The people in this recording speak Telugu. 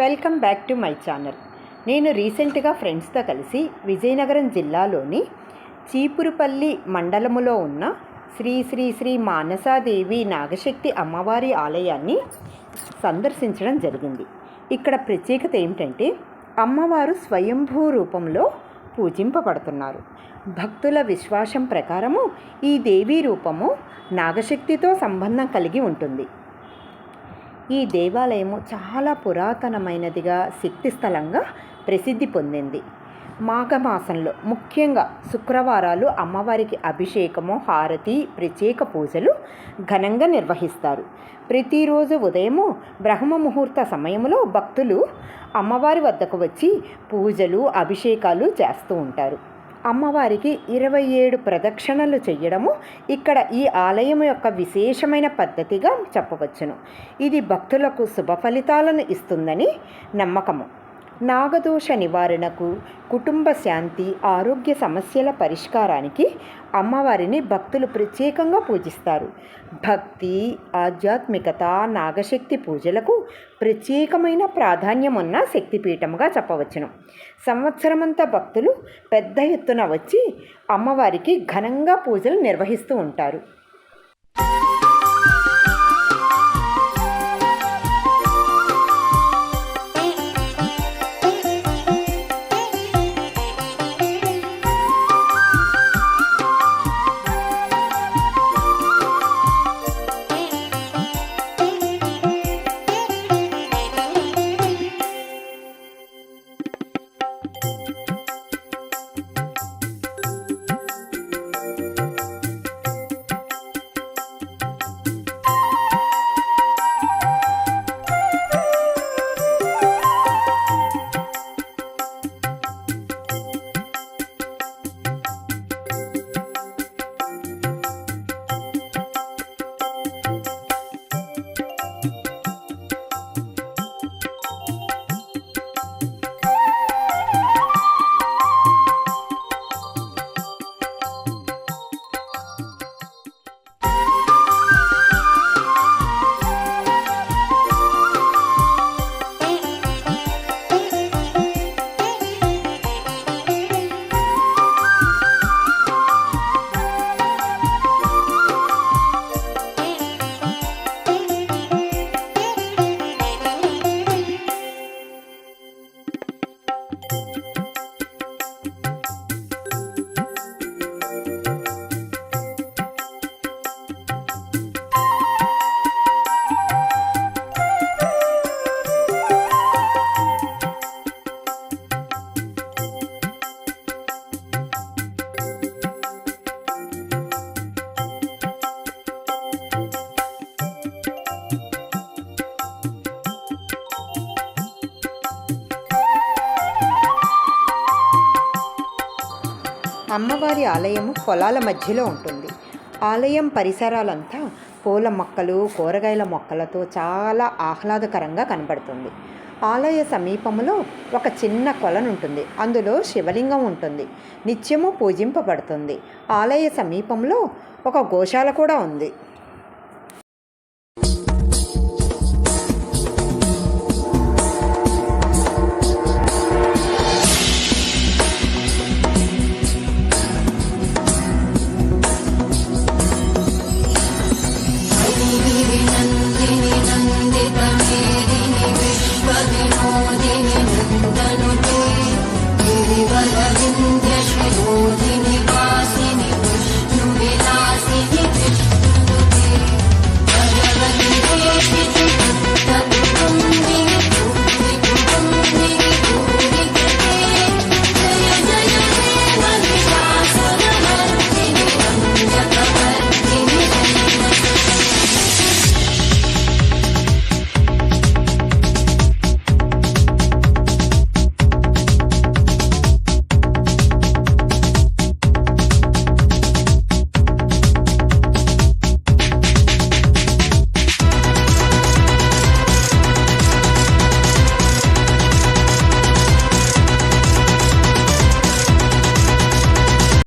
Welcome back to my channel. నేను రీసెంట్గా ఫ్రెండ్స్తో కలిసి విజయనగరం జిల్లాలోని చీపురుపల్లి మండలములో ఉన్న శ్రీ శ్రీ శ్రీ మానసాదేవి నాగశక్తి అమ్మవారి ఆలయాన్ని సందర్శించడం జరిగింది. ఇక్కడ ప్రత్యేకత ఏమిటంటే అమ్మవారు స్వయంభూ రూపంలో పూజింపబడుతున్నారు. భక్తుల విశ్వాసం ప్రకారము ఈ దేవీ రూపము నాగశక్తితో సంబంధం కలిగి ఉంటుంది. ఈ దేవాలయము చాలా పురాతనమైనదిగా శక్తి స్థలంగా ప్రసిద్ధి పొందింది. మాఘమాసంలో ముఖ్యంగా శుక్రవారాలు అమ్మవారికి అభిషేకము హారతి ప్రత్యేక పూజలు ఘనంగా నిర్వహిస్తారు. ప్రతిరోజు ఉదయము బ్రహ్మ ముహూర్త సమయంలో భక్తులు అమ్మవారి వద్దకు వచ్చి పూజలు అభిషేకాలు చేస్తూ ఉంటారు. అమ్మవారికి ఇరవై ఏడు ప్రదక్షిణలు చేయడము ఇక్కడ ఈ ఆలయం యొక్క విశేషమైన పద్ధతిగా చెప్పవచ్చును. ఇది భక్తులకు శుభ ఫలితాలను ఇస్తుందని నమ్మకము. నాగదోష నివారణకు కుటుంబ శాంతి ఆరోగ్య సమస్యల పరిష్కారానికి అమ్మవారిని భక్తులు ప్రత్యేకంగా పూజిస్తారు. భక్తి ఆధ్యాత్మికత నాగశక్తి పూజలకు ప్రత్యేకమైన ప్రాధాన్యం ఉన్న శక్తిపీఠముగా చెప్పవచ్చును. సంవత్సరమంతా భక్తులు పెద్ద ఎత్తున వచ్చి అమ్మవారికి ఘనంగా పూజలు నిర్వహిస్తూ ఉంటారు. అమ్మవారి ఆలయము పొలాల మధ్యలో ఉంటుంది. ఆలయం పరిసరాలంతా పూల మొక్కలు కూరగాయల మొక్కలతో చాలా ఆహ్లాదకరంగా కనబడుతుంది. ఆలయ సమీపంలో ఒక చిన్న కొలనుంటుంది అందులో శివలింగం ఉంటుంది. నిత్యము పూజింపబడుతుంది. ఆలయ సమీపంలో ఒక గోశాల కూడా ఉంది.